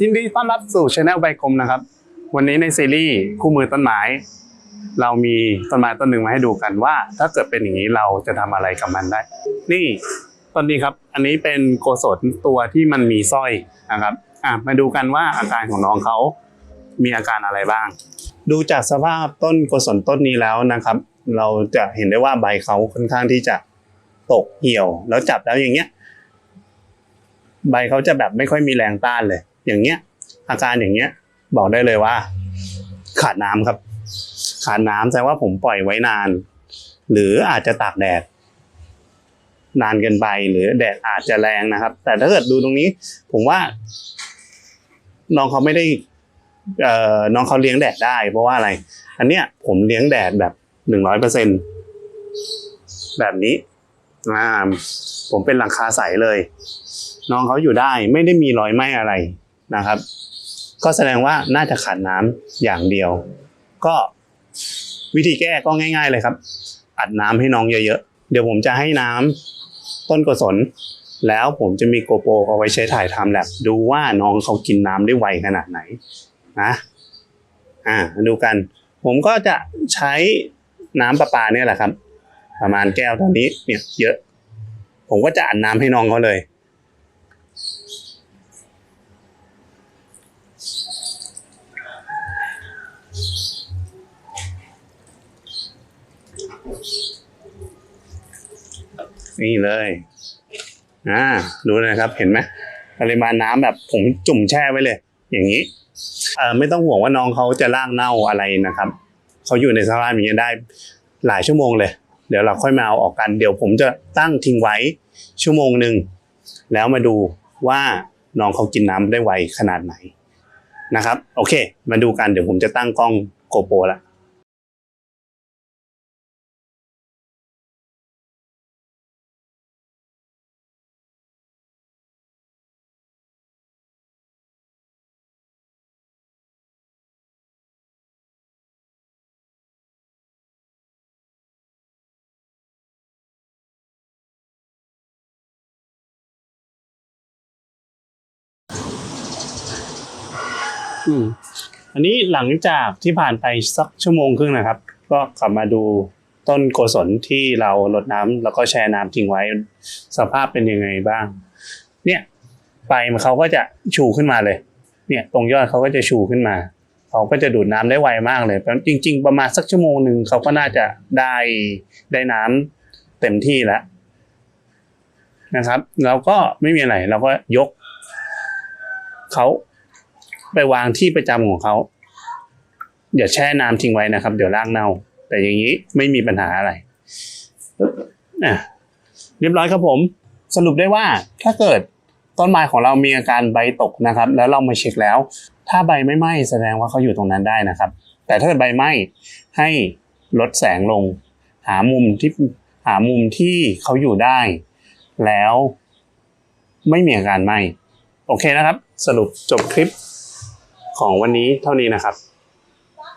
ยินดีต้อนรับสู่ช anel ใบคมนะครับ วันนี้ในซีรีส์คู่มือต้นไม้ เรามีต้นไม้ต้นหนึ่งมาให้ดูกันว่า ถ้าเกิดเป็นอย่างนี้เราจะทำอะไรกับมันได้ นี่ต้นนี้ครับ อันนี้เป็นโกศลตัวที่มันมีสร้อยนะครับอะมาดูกันว่าอาการของน้องเขามีอาการอะไรบ้าง ดูจากสภาพต้นโกศลต้นนี้แล้วนะครับ เราจะเห็นได้ว่าใบเขาค่อนข้างที่จะตกเหี่ยว แล้วจับแล้วอย่างเงี้ย ใบเขาจะแบบไม่ค่อยมีแรงต้านเลย อย่างเงี้ย อาการอย่างเงี้ย บอกได้เลยว่า ขาดน้ำครับ ขาดน้ำแสดงว่าผมปล่อยไว้นาน หรืออาจจะตากแดด นานเกินไปหรือแดดอาจจะแรงนะครับ แต่ถ้าเกิดดูตรงนี้ ผมว่า น้องเขาไม่ได้เออน้องเขาเลี้ยงแดดได้ เพราะว่าอะไร อันเนี้ยผมเลี้ยงแดดแบบหนึ่งร้อยเปอร์เซ็นแบบนี้อ่าผมเป็นหลังคาใสเลย น้องเขาอยู่ได้ไม่ได้มีรอยไหม้อะไร นะครับ ก็แสดงว่าน่าจะขาดน้ำอย่างเดียว ก็วิธีแก้ก็ง่าย ๆ เลยครับ อัดน้ำให้น้องเยอะๆ เดี๋ยวผมจะให้น้ำต้นกศลแล้วผมจะมีโกโปรเอาไว้ใช้ถ่ายทำแลบดูว่าน้องเขากินน้ำได้ไวขนาดไหนนะอ่าดูกัน ผมก็จะใช้น้ำประปาเนี่ยแหละครับ ประมาณแก้วเท่านี้เนี่ยเยอะ ผมก็จะอัดน้ำให้น้องเขาเลย นี่เลยอ่าดูนะครับเห็นไหมปริมาณน้ำแบบผมจุ่มแช่ไว้เลย อย่างนี้เอ่อไม่ต้องห่วงว่าน้องเขาจะล่างเน่าอะไรนะครับเขาอยู่ในสภาพอย่างนี้ได้หลายชั่วโมงเลย เดี๋ยวเราค่อยมาเอาออกกัน เดี๋ยวผมจะตั้งทิ้งไว้ชั่วโมงหนึ่งแล้วมาดูว่าน้องเขากินน้ำได้ไวขนาดไหนนะครับ โอเค มาดูกันเดี๋ยวผมจะตั้งกล้องโกโปรละ อืมอันนี้หลังจากที่ผ่านไปสักชั่วโมงครึ่งนะครับ ก็กลับมาดูต้นโกศลที่เรารดน้ำแล้วก็แช่น้ำทิ้งไว้ สภาพเป็นยังไงบ้าง เนี่ยใบมันเขาก็จะชูขึ้นมาเลย เนี่ยตรงยอดเขาก็จะชูขึ้นมาเขาก็จะดูดน้ำได้ไวมากเลยแต่จริง ๆ ประมาณสักชั่วโมงหนึ่งเขาก็น่าจะได้ได้น้ำเต็มที่แล้วนะครับ เราก็ไม่มีอะไรเราก็ยกเขา ไปวางที่ประจำของเขาอย่าแช่น้ำทิ้งไว้นะครับ เดี๋ยวรากเน่า แต่อย่างนี้ไม่มีปัญหาอะไรปึ๊บอะเรียบร้อยครับผม สรุปได้ว่าถ้าเกิดต้นไม้ของเรามีอาการใบตกนะครับ แล้วเรามาเช็คแล้ว ถ้าใบไม่ไหม้แสดงว่าเขาอยู่ตรงนั้นได้นะครับ แต่ถ้าเกิดใบไหม้ให้ลดแสงลง หามุมที่หามุมที่เขาอยู่ได้ แล้วไม่มีอาการไหม้โอเคนะครับ สรุปจบคลิป ของวันนี้เท่านี้นะครับ